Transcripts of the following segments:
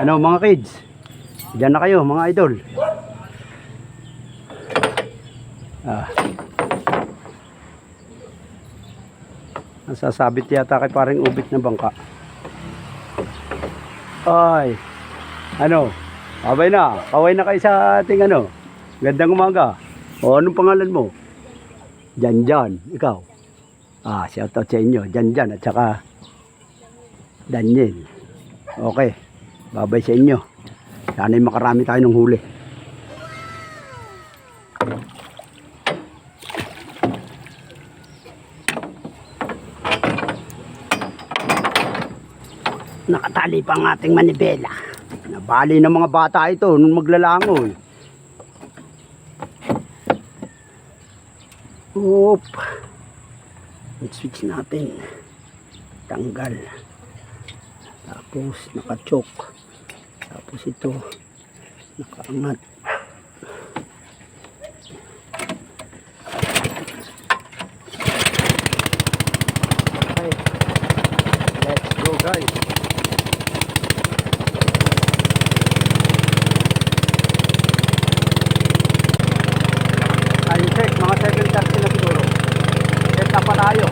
Ano mga kids? Diyan na kayo mga idol. Ah. Nasasabit yata kay paring ubit na bangka. Ay. Ano? Abay na. Kaway na kayo sa ating ano. Gandang umaga. O anong pangalan mo? Janjan. Ikaw. Ah, shout out sa inyo. Janjan at saka Daniel. Okay. Babay sa inyo. Sana'y makarami tayo ng huli. Nakatali pa ang ating manibela. Nabali ng mga bata ito nung maglalangoy. Oop. I-switch natin. Tanggal. Tapos nakachok. Tapos ito nakaangat. Okay. Let's go guys. Time check, mga 7.30 na siguro. Set up pa tayo.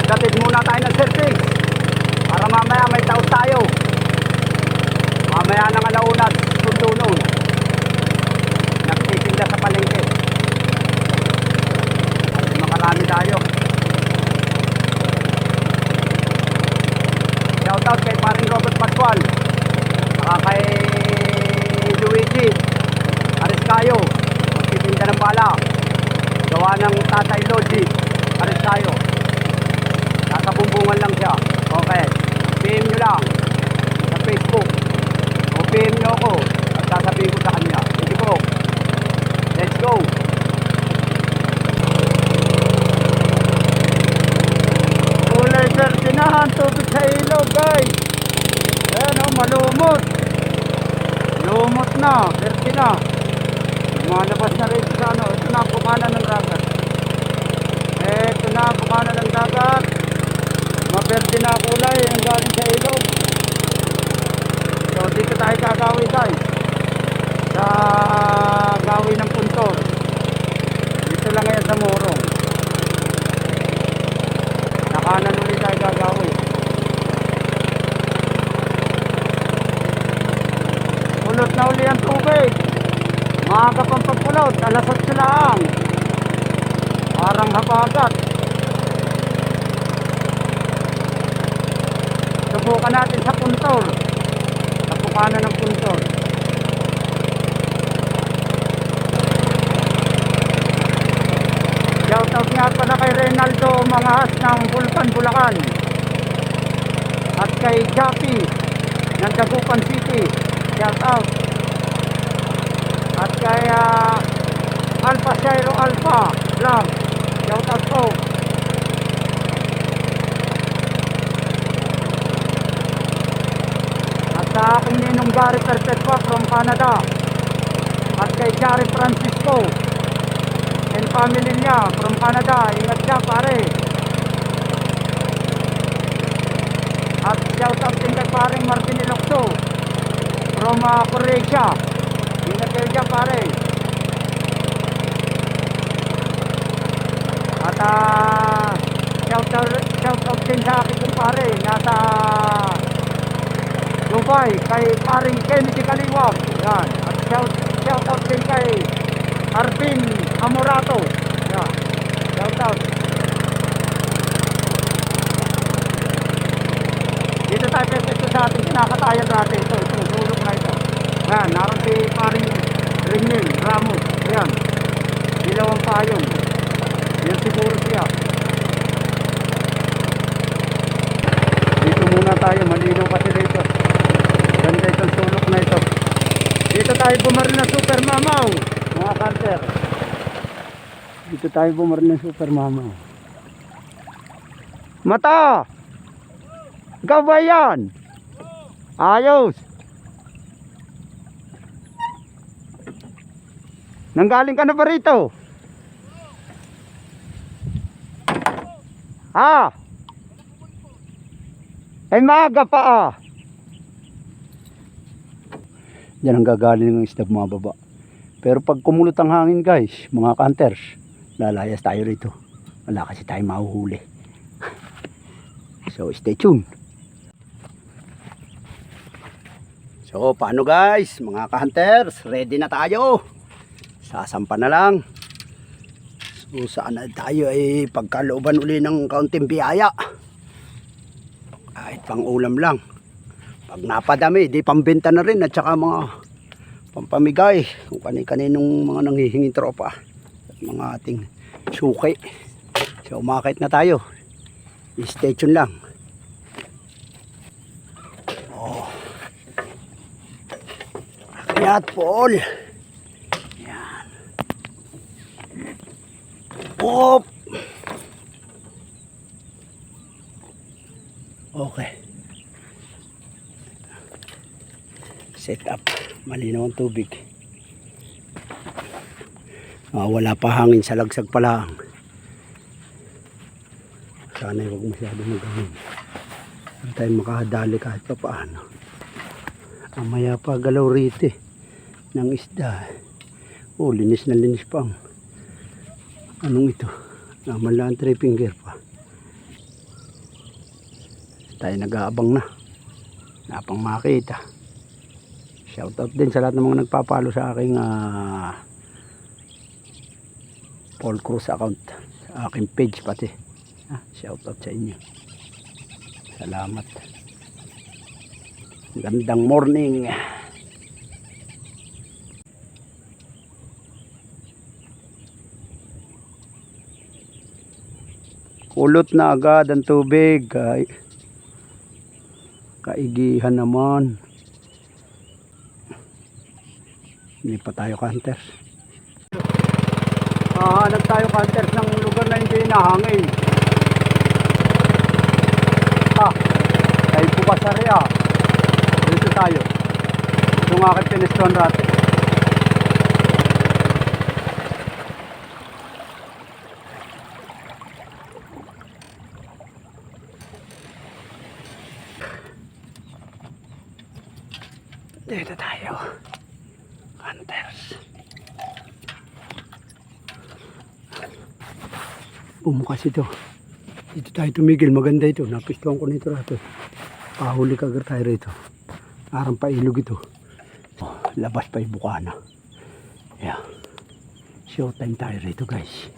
Nagkatid muna tayo ng surface. Para mamaya may taos tayo. Mamaya ng alauna, sundo noon. Nagtitinda sa palengke. At makarami tayo. Shoutout kay paring Robert Pascual. Saka kay Luigi. Ariscayo. Magtitinda ng bala. Gawa ng Tatay Logi. Ariscayo. Nakabumbungan lang siya. Okay. PM nyo lang sa Facebook. O PM nyo ako at sasabihin ko sa kanya. Sige po. Let's go. Kulay sardinahan, tubig sa ilog guys. Ayan o, malumot. Lumot na, na. Lumalabas na rin sa ano. Ito na bukana ng dagat. Ito na bukana ng dagat. Maperde na kulay ang galing sa ilog. So dito tayo gagawi guys. Sa gawi ng puntor. Dito lang ngayon sa Morong. Nakanan ulit tayo gagawi. Pulot na uli ang tubig. Maaga pang pagpulot. Alas 8 lang. Parang habagat. Subukan natin sa puntor. Sa bukana ng puntor. Shoutout nga pala kay Reynaldo Manghas ng Bulpan, Bulacan. At kay Jackie ng Dagupan City. Shoutout. At kay ah, Alpha Shiro Alpha Vlog. Shoutout po. At sa aking ninong Gary Perpetua from Canada. At kay Gary Francisco and family niya from Canada. Ingat siya pare. At shout out din kay paring Martin Ilocso from uh, Croatia. Kayo dyan pare. At uh, shout out, din sa akin kung pare. Nasa Dubai kay paring Kennedy Kaliwag. Yan. At shout, shout out din kay Arvin Amorato. Yan. Shout out. Dito tayo sa ating kinakatayan natin. Ito, itong sulok na ito. Yan, naroon si paring Ringil Ramos. Ayan. Dilaw ang payon. Yan siguro siya. Dito muna tayo, malinaw kasi dito. Ganda itong sulok na ito. Dito tayo bumaril na super mamaw. Mga kanter. Dito tayo bumaril na super mamaw. Mata! Ikaw yan? Ayos! Nanggaling ka na ba rito? Ha? Ay maaga pa ah. Diyan ang gagaling ng isda bumababa. Pero pag kumulot ang hangin guys, mga hunters, lalayas tayo rito. Wala kasi tayong mahuhuli. so stay tuned. So paano guys, mga ka-hunters, ready na tayo. Sasampa na lang. So saan na tayo ay pagkalooban uli ng kaunting biyaya. Kahit pang ulam lang. Pag napadami, di pambenta na rin at saka mga pampamigay kung kani-kaninong mga nanghihinging tropa at mga ating suki. So umakit na tayo. Stay tuned lang. Oh. Akyat, Paul. Op. Okay. Set up. Malinaw ang tubig. Ah, wala pa hangin sa lagsag pa lang. Sana huwag masyado magangin. Para tayo makahadali kahit pa paano. Amaya pa galaw rito eh, ng isda. Oh, linis na linis pa ang anong ito. Naman lang ang three finger pa. Tayo nag-aabang na. Napang makita. Shoutout din sa lahat ng mga nagpapalo sa aking ah, Paul Cruz account. Sa aking page pati. Ah, shoutout sa inyo. Salamat. Gandang morning. Kulot na agad ang tubig. Kay kaigihan naman. Hindi pa tayo hunters. Hahanap tayo hunters ng lugar na hindi nahangin. Ah, tayo bukas sa rea. Dito tayo. Itong aking piniston rate. Bumukas ito. Dito tayo tumigil. Maganda ito. Napistuhan ko nito rato. Pahuli ka agad tayo rito. Parang pailog ito. Oh, labas pa yung bukana. Yeah. Showtime tayo rito guys.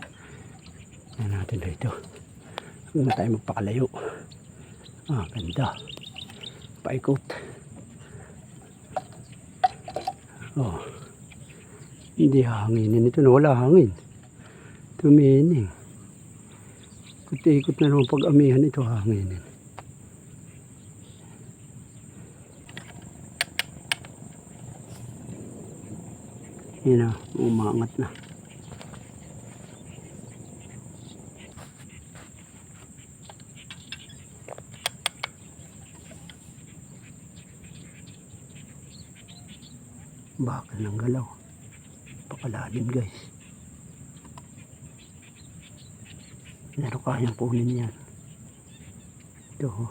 Yan natin rito. Huwag tayo magpakalayo. Ah, ganda. Paikot. Oh. Hindi hanginin ito wala hangin. Tumining. Ikot-ikot na naman pag amihan ito hanginin. Yan na, umangat na. Bakal ng galaw. Pakalalim guys. Meron kayang kunin yan. Ito oh.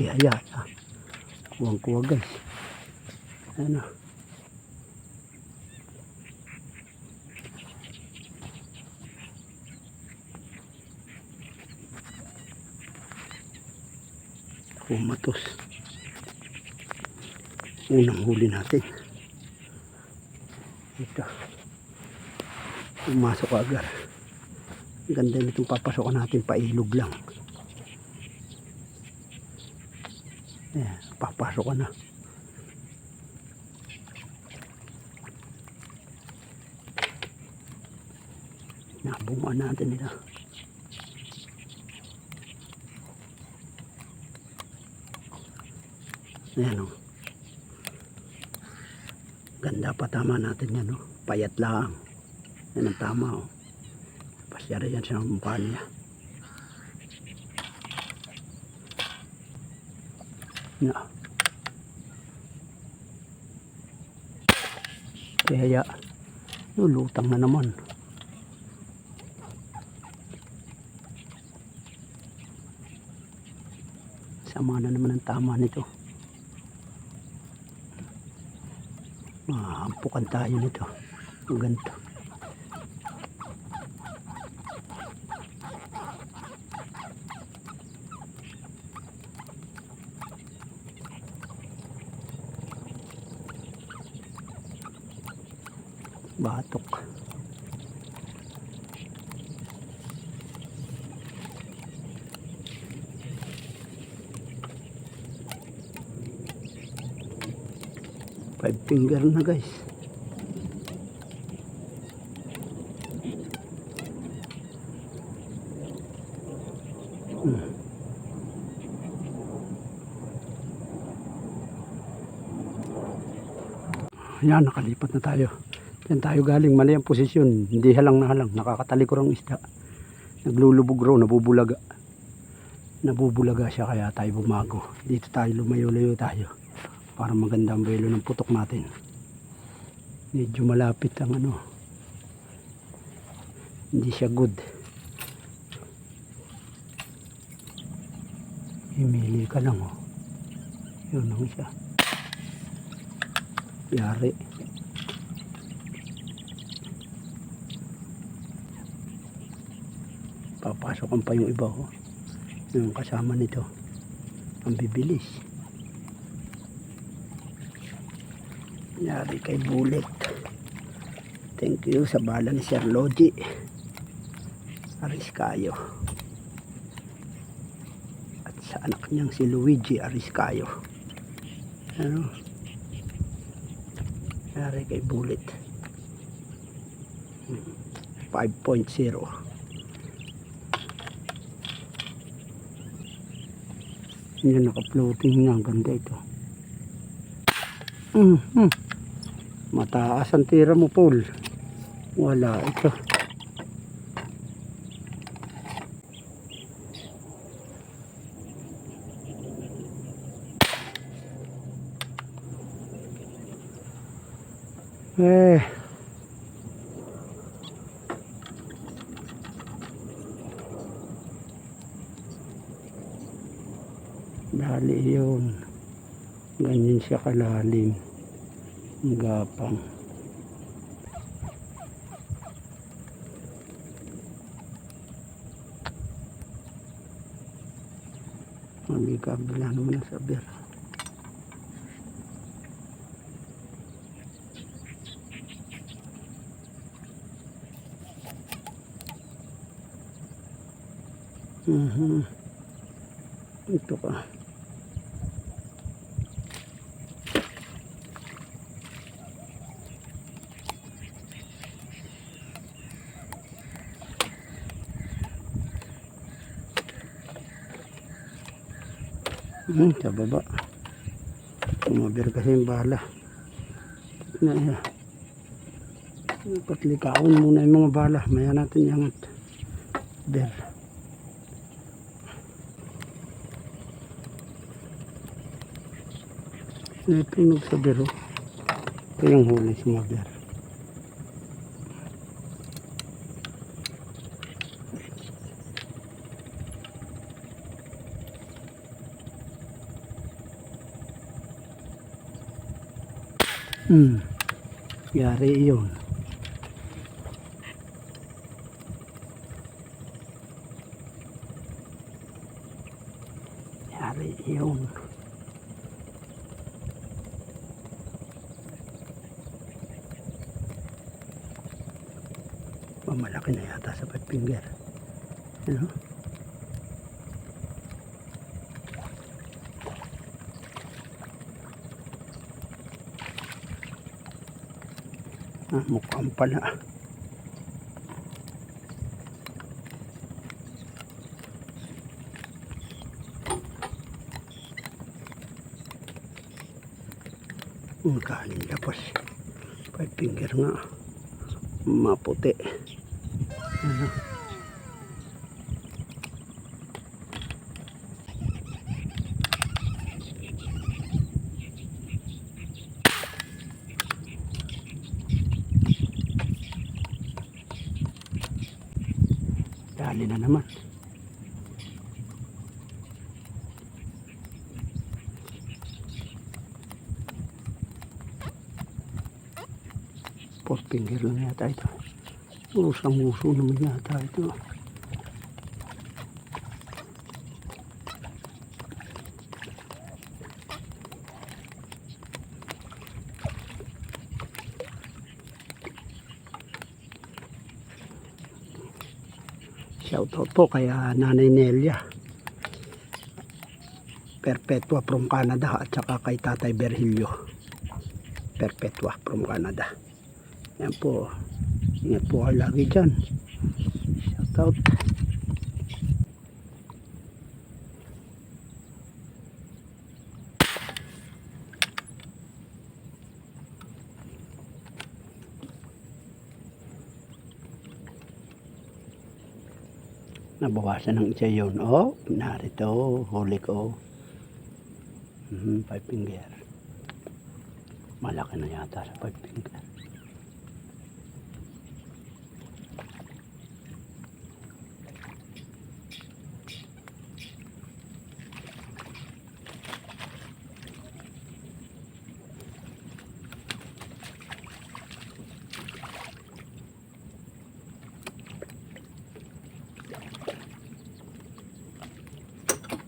Ihaya. Kuwang-kuwa guys. Ano. Kumatos. Unang huli natin. Ito. Pumasok agad. Ang ganda nitong papasokan natin pailog lang. Ayan, papasok na. Nabungan natin nila. Ayan o. Pa tama natin yan o. Payat lang. Yan ang tama o. Pasyara yan sa mukha niya. Na. Kaya lulutang na naman. Sama na naman ang tama nito. Mahampukan tayo nito. Ang ganito. Batok. Five finger na guys. Yan, nakalipat na tayo. Yan tayo galing, mali ang posisyon. Hindi halang na halang, nakakatalikor ang isda. Naglulubog raw, nabubulaga. Nabubulaga siya kaya tayo bumago. Dito tayo, lumayo-layo tayo. Para maganda ang belo ng putok natin. Medyo malapit ang ano. Hindi siya good. Himili ka lang oh. Yun ang siya. Yari. Papasokan pa yung iba oh. Yung kasama nito. Ang bibilis. Yari kay Bullet. Thank you sa bala ni Sir Logi. Ariscayo. At sa anak niyang si Luigi Ariscayo. Ano? Yari kay Bullet. Hmm. 5.0. Yan naka-floating nga. Ang ganda ito. Mhm. Mataas ang tira mo, Paul. Wala ito. Eh. Dali yun. Ganyan siya kalalim. Ang gapang. Hindi kabila naman ang Mhm. Ito ka. Hmm, sa baba. Tumabir kasi yung bala. Na, uh, patlikaon muna yung mga bala. Maya natin yangat. Ber. Yung sa bero. Ito yung huli sa mga ber. Hmm. Yari yun. Yari yun. Pamalaki na yata sa five finger. Ano? Ah, mukhang pala. Ang kanin tapos five finger nga maputi. Ano? Dali na naman. Four finger lang yata ito. Usang uso naman yata ito. Shoutout po kaya Nanay Nelia. Perpetua from Canada at saka kay Tatay Berhilio. Perpetua from Canada. Yan po. Ingat po kayo lagi dyan. Shoutout. Nabawasan ng isa yun. Oh, narito. Huli ko. Mhm, five finger. Malaki na yata sa five finger.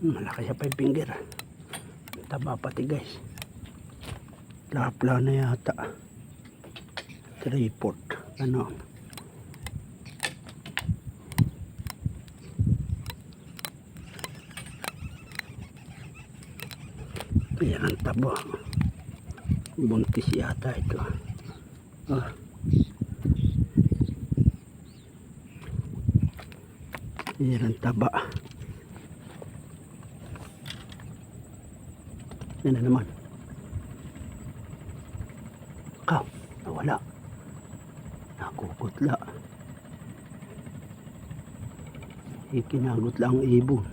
Malaki sa five finger. Taba pati guys. Lapla na yata. Tripod. Ano? Yan ang tabo. Buntis yata ito. Ah. Yan ang taba. Yan na naman. Ikaw, nawala. Nakukutla. Ikinagot lang ang ibon.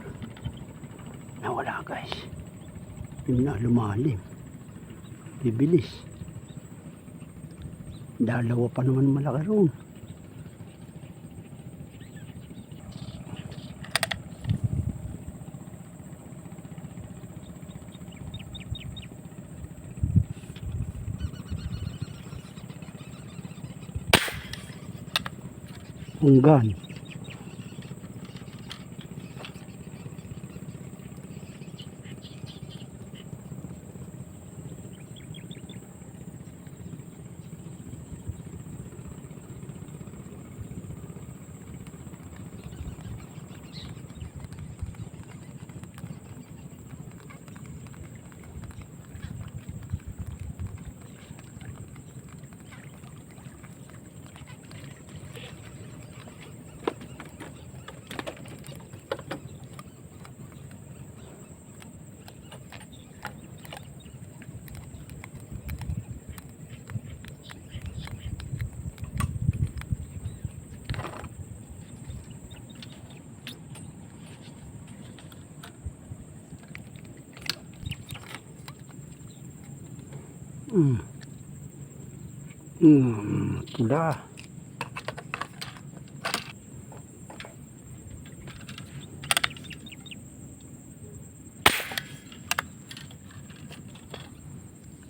Nawala guys. Yung na lumalim. Bibilis. Dalawa pa naman malaki roon. 勇敢 Mm. Mm, pula.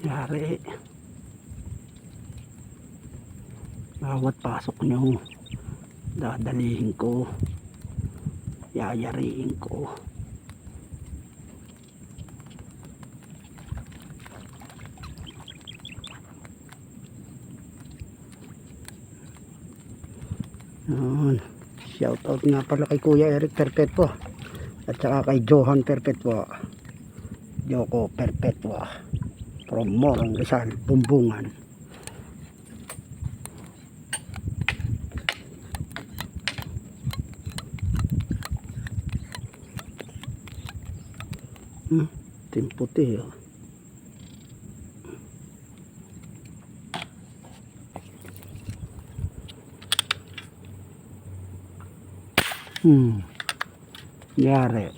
Yari. Bawat pasok nyo, dadalihin ko. Yayariin ko. Yun. Shout out nga pala kay Kuya Eric Perpetua. At saka kay Johan Perpetua. Joko Perpetua. From Morong Rizal, Bumbungan. Hmm, timputi oh. Hmm. Yari.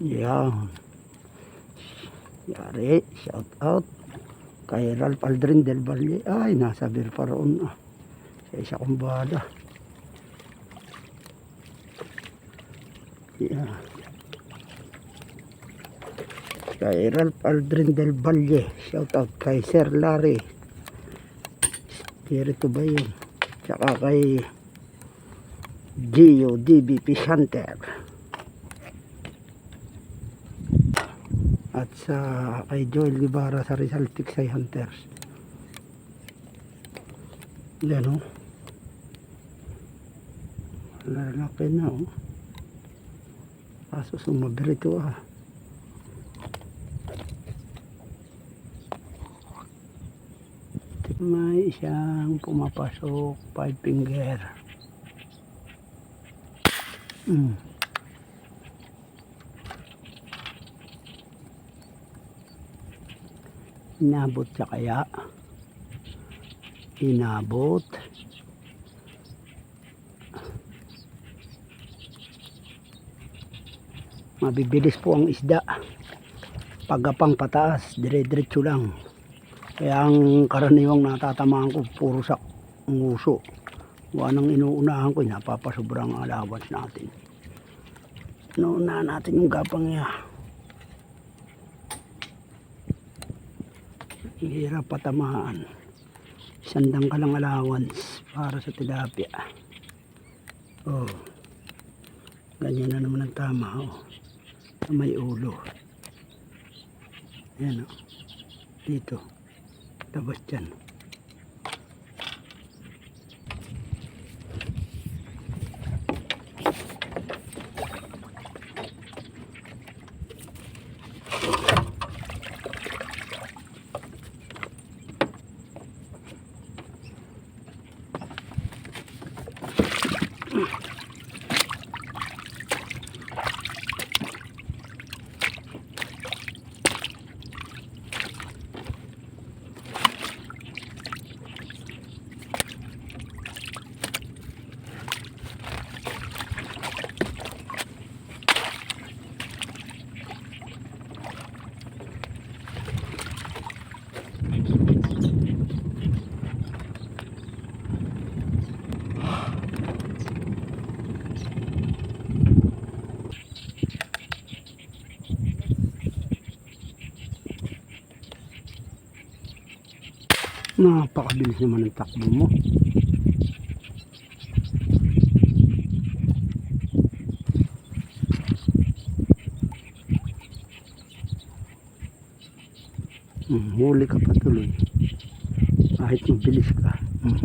Yan. Yari. Shout out. Kay Ralph Aldrin del Valle. Ay, nasa Birpa roon. Ah. Sa isa kong bala. Yeah. Kay Ralph Aldrin del Valle. Shout out kay Sir Larry. Spirito ba yun? Tsaka kay Gio DBP Hunter. At sa kay Joel Guevara sa Rizal Tiksay Hunters. Yan o. Lalaki na o. Kaso sumabir ito ah. May isang pumapasok, five finger. Mm. Inabot siya kaya. Inabot. Mabibilis po ang isda. Pagapang pataas, dire-diretso lang. Kaya ang karaniwang natatamaan ko, puro sa nguso. Wanang inuunahan ko, napapasobrang allowance natin. Inuunahan natin yung gapang niya. Hirap patamaan. Sandang ka lang allowance para sa tilapia. Oh. Ganyan na naman ang tama. Oh. May ulo. Yan oh. Dito. Tapos dyan. Napakabilis naman ang takbo mo. Hmm, huli ka pa tuloy. Kahit mabilis ka. Hmm.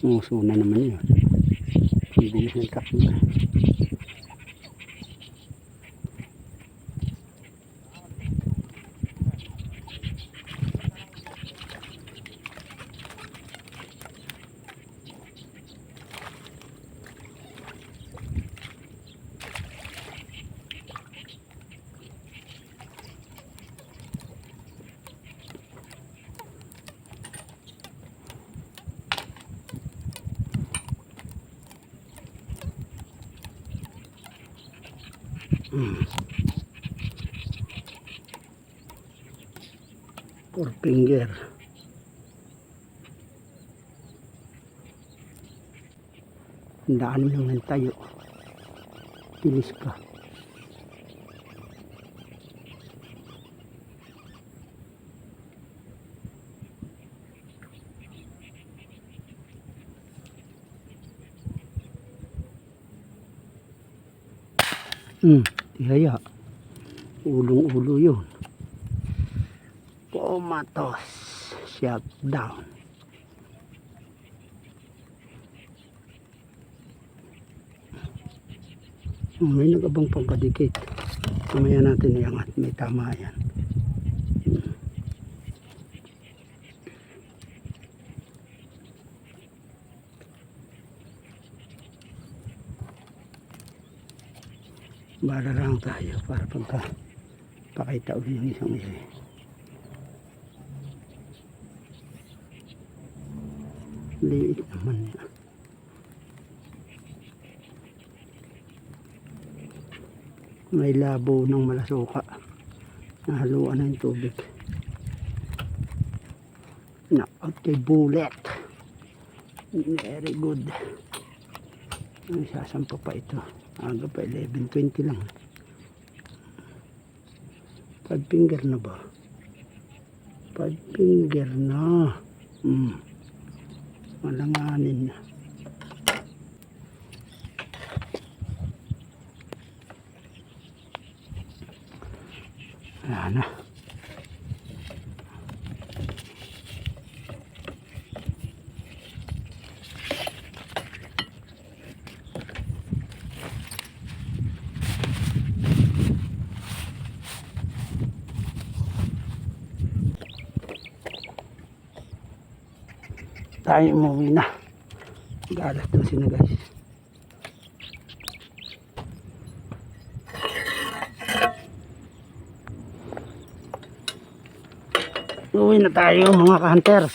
Nguso na naman yun. Ang bilis ng takbo. Hmm. Four finger. Daan mo lang ng tayo. Bilis ka. Hmm, tihaya. Ulong-ulo yun. Pumatos. Shut down. Hmm, may nagabang pangkadikit. Mamaya natin iangat. May tama yan. Bara lang tayo para pagka pakita ulit yung isang isa. eh. Liit naman niya. May labo ng malasuka. Nahaluan na yung tubig. Na out kay bullet. Very good. Ang pa ito. Aga pa 11.20 lang. 5 finger na ba? 5 finger na. Hmm. malanganin na Na. Tayo umuwi na. Galas daw sila guys. Uwi na tayo mga ka-hunters.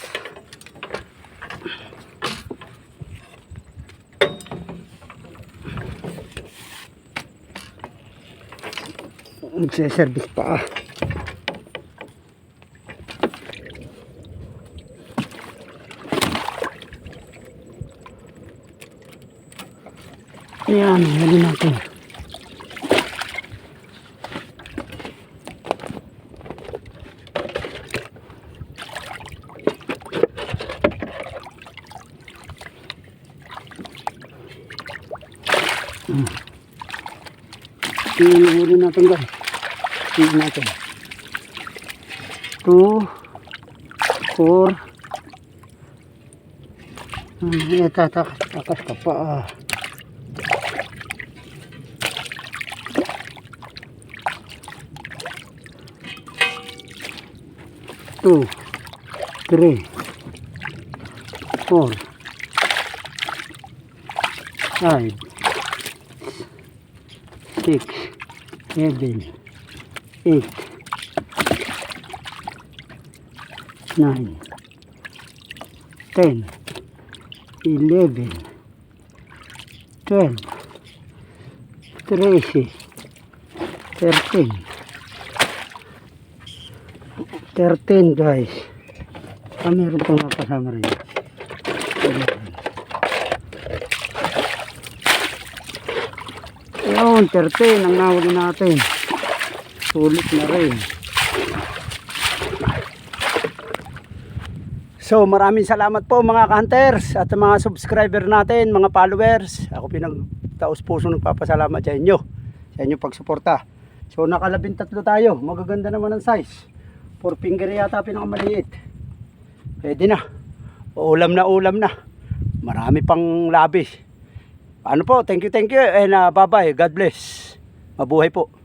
Magsiservice pa ah. Ayan, hali natin. Tingnan yung huli natin guys. Tingnan natin. 2 4 Hmm, eh, tatakas, takas ka pa ah. Two, three, four, five, six, seven, eight, nine, ten, eleven, twelve, thirteen, thirteen, thirteen guys. Ah, meron pang mga kasama rin. Ayun, 13 ang nahuli natin. Sulit na rin. So maraming salamat po mga hunters at mga subscriber natin, mga followers. Ako pinagtaos puso nagpapasalamat sa inyo. Sa inyong pagsuporta. So nakalabing tatlo tayo. Magaganda naman ang size. Four finger yata pinakamaliit. Pwede na. Ulam na ulam na. Marami pang labis. Ano po, thank you, thank you. And uh, bye-bye. God bless. Mabuhay po.